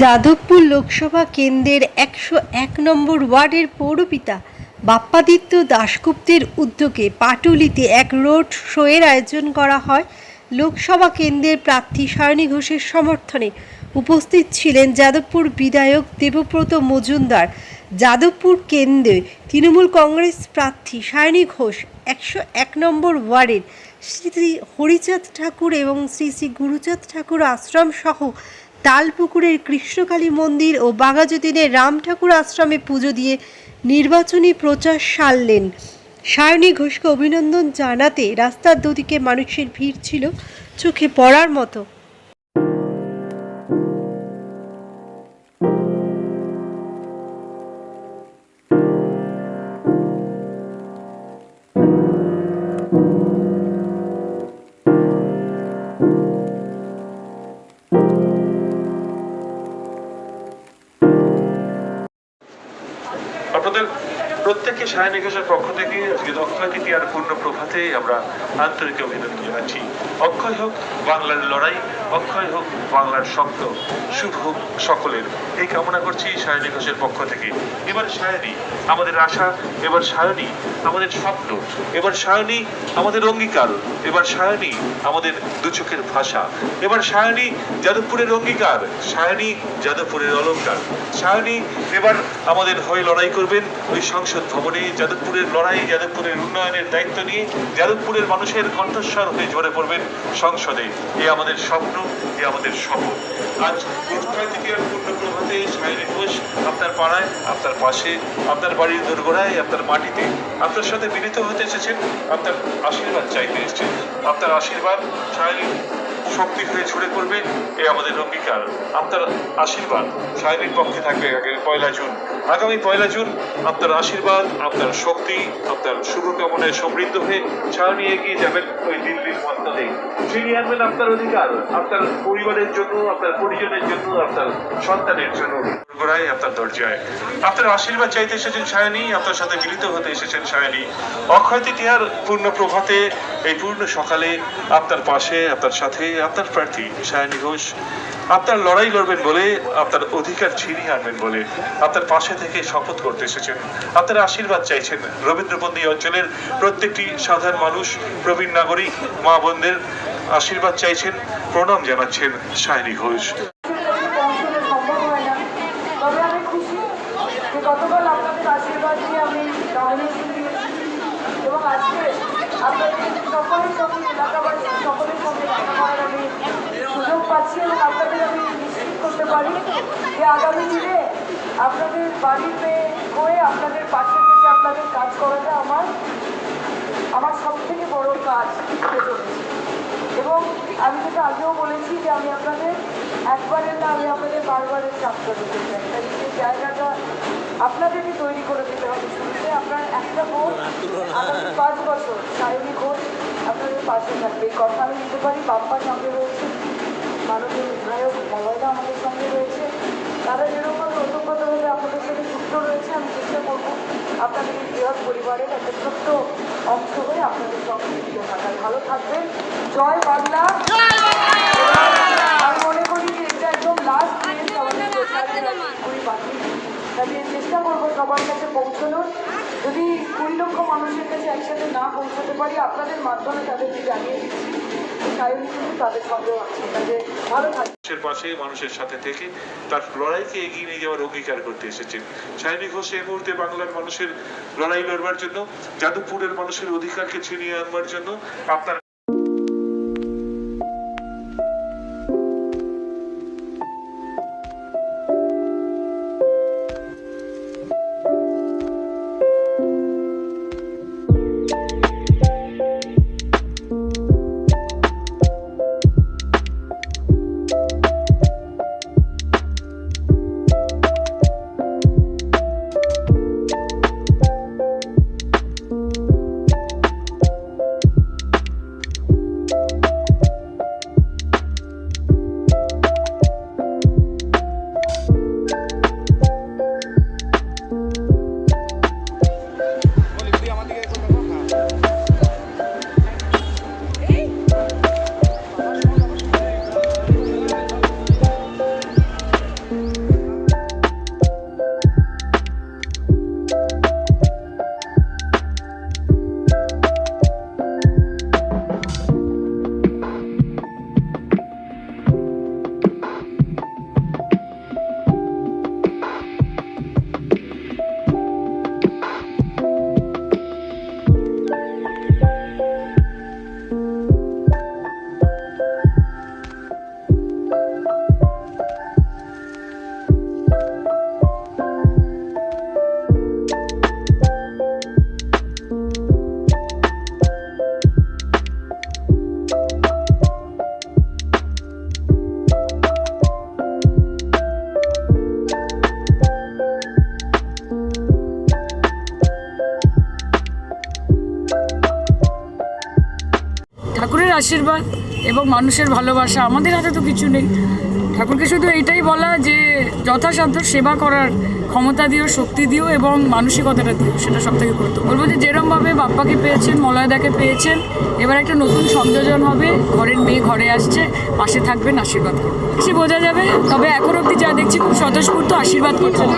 যাদবপুর লোকসভা কেন্দ্রের একশো এক নম্বর ওয়ার্ডের পৌরপিতা বাপ্পাদিত্য দাশগুপ্তের উদ্যোগে পাটুলিতে এক রোড শোয়ের আয়োজন করা হয়। লোকসভা কেন্দ্রের প্রার্থী সায়নী ঘোষের সমর্থনে উপস্থিত ছিলেন যাদবপুর বিধায়ক দেবব্রত মজুমদার। যাদবপুর কেন্দ্রে তৃণমূল কংগ্রেস প্রার্থী সায়নী ঘোষ একশো এক নম্বর ওয়ার্ডের শ্রী শ্রী হরিচাঁদ ঠাকুর এবং শ্রী শ্রী গুরুচাঁদ ঠাকুর আশ্রম সহ তালপুকুরের কৃষ্ণকালী মন্দির ও বাঘাযতীনের রাম ঠাকুর আশ্রমে পুজো দিয়ে নির্বাচনী প্রচার সারলেন। সায়নী ঘোষকে অভিনন্দন জানাতে রাস্তার দুদিকে মানুষের ভিড় ছিল, চোখে পড়ার মতো। প্রত্যেককে সায়নী ঘোষের পক্ষ থেকে আজকে অক্ষয় তৃতীয়ার পূর্ণ প্রভাতে আমরা আন্তরিক অভিনন্দন জানাচ্ছি। অক্ষয় হোক বাংলার লড়াই, অক্ষয় হোক বাংলার শব্দ শুভ হোক সকলের। এই কামনা করছি সায়নী ঘোষের পক্ষ থেকে। এবার সায়নী, আমাদের আশা, এবার সায়নী, আমাদের স্বপ্ন, এবার সায়নী, আমাদের অঙ্গীকার, এবার সায়নী, আমাদের দু চোখের ভাষা। এবার সায়নী, যাদবপুরের অঙ্গীকার, সায়নী, যাদবপুরের অলঙ্কার। সায়নী, এবার আমাদের হয়ে লড়াই করবেন ওই সংসদ ভবনে যাদবপুরের লড়াই, যাদবপুরের উন্নয়নের দায়িত্ব নিয়ে যাদবপুরের মানুষের কণ্ঠস্বর হয়ে ঝরে পড়বেন সংসদে। এ আমাদের স্বপ্ন, এ আমাদের শপথ আজ উৎক্ষয় তৃতীয়ার পূর্ণ প্রভাতে সায়নী ঘোষ আপনার পাড়ায়, আপনার পাশে, আপনার বাড়ির দোরগোড়ায়, আপনার মাটিতে আপনার সাথে মিলিত হতে এসেছেন। আপনার আশীর্বাদ চাইতে এসেছেন। আপনার আশীর্বাদ সায়নী শক্তি হয়ে ছুড়ে পড়বে এ আমাদের অঙ্গীকার। আপনার আশীর্বাদ সাহেবের পক্ষে থাকবে আগামী পয়লা জুন। আগামী পয়লা জুন, আপনার আশীর্বাদ, আপনার শক্তি, আপনার শুভকামনায় সমৃদ্ধ হয়ে সায়নী এগিয়ে যাবেন ওই দিল্লির মন্ত্রে। ফিরিয়ে আনবেন আপনার অধিকার, আপনার পরিবারের জন্য, আপনার পরিজনের জন্য, আপনার সন্তানের জন্য। গোড়ায় আপনার দরজায় আপনার আশীর্বাদ চাইতে এসেছেন সায়নী, আপনার সাথে মিলিত হতে এসেছেন সায়নী। অক্ষয় তৃতীয়ার পূর্ণ প্রভাতে, এই পূর্ণ সকালে আপনার পাশে, আপনার সাথে, আপনার প্রার্থী সায়নী ঘোষ। আপনার লড়াই লড়বেন বলে, আপনার অধিকার ছিনিয়ে আনবেন বলে আপনার পাশে থেকে শপথ করতে এসেছেন। আপনার আশীর্বাদ চাইছেন রবীন্দ্রপন্থী অঞ্চলের প্রত্যেকটি সাধারণ মানুষ, প্রবীণ নাগরিক, মা বোনদের আশীর্বাদ চাইছেন, প্রণাম জানাচ্ছেন সায়নী ঘোষ পৌঁছানো সম্ভব হয় না তবে আমি খুশি যে গতকাল আপনাদের আশীর্বাদ নিয়ে আমি নমিনেশন দিয়েছি এবং আজকে আপনাদের সকলের সঙ্গে এলাকাবাসী সকলের সঙ্গে দেখা করার আমি সুযোগ পাচ্ছি এবং আপনাদের আমি নিশ্চিত করতে পারি যে আগামী দিনে আপনাদের বাড়িতে হয়ে আপনাদের পাশে থেকে আপনাদের কাজ করাটা আমার আমার সব থেকে বড় কাজ এবং আমি যেটা আগেও বলেছি যে আমি আপনাদের একবারের না, আমি আপনাদের বারবারের চাপটা দিতে চাই। তাই সেই জায়গাটা আপনাদেরকে তৈরি করে দিতে হবে। শুরুতে আপনার একটা ভোট, আগামী পাঁচ বছর, সায়নী ঘোষ আপনাদের পাশে থাকবে। এই কথা আমি দিতে পারি বাপ্পার সঙ্গে রয়েছে মাননীয় বিধায়ক মলয়দা আমাদের সঙ্গে রয়েছে তারা যেরকম ওতপ্রোতভাবে আপনাদের সাথে যুক্ত রয়েছে আমি চেষ্টা করব আপনাদের এই বৃহৎ পরিবারের একটা ছোট্ট অংশ হয়ে আপনাদের সঙ্গে যুক্ত থাকার ভালো থাকবেন। জয় বাংলা। আমি মনে করি যে এটা একদম লাস্ট আমাদের চেষ্টা করব সবার কাছে পৌঁছানোর। যদি কুড়ি লক্ষ মানুষের কাছে একসাথে না পৌঁছাতে পারি, আপনাদের মাধ্যমে তাদেরকে জানিয়ে তাদের ভালো পাশে মানুষের সাথে থেকে তার লড়াইকে এগিয়ে নিয়ে যাওয়ার অঙ্গীকার করতে এসেছেন। সাহেবী ঘোষ এই মুহূর্তে বাংলার মানুষের লড়াই লড়বার জন্য, যাদবপুরের মানুষের অধিকারকে ছিনিয়ে আনবার জন্য আপনার ঠাকুরের আশীর্বাদ এবং মানুষের ভালোবাসা, আমাদের হাতে তো কিছু নেই। ঠাকুরকে শুধু এইটাই বলা যে যথাসাধ্য সেবা করার ক্ষমতা দিও, শক্তি দিও এবং মানসিকতাটা দিও, সেটা সব থেকে গুরুত্ব বলব যে যেরমভাবে বাপ্পাকে পেয়েছেন, মলয়দাকে পেয়েছেন, এবার একটা নতুন সংযোজন হবে, ঘরের মেয়ে ঘরে আসছে, পাশে থাকবেন, আশীর্বাদ করবেন। সে বোঝা যাবে, তবে এখন অবধি যা দেখছি, খুব স্বতঃস্ফূর্ত আশীর্বাদ করছেন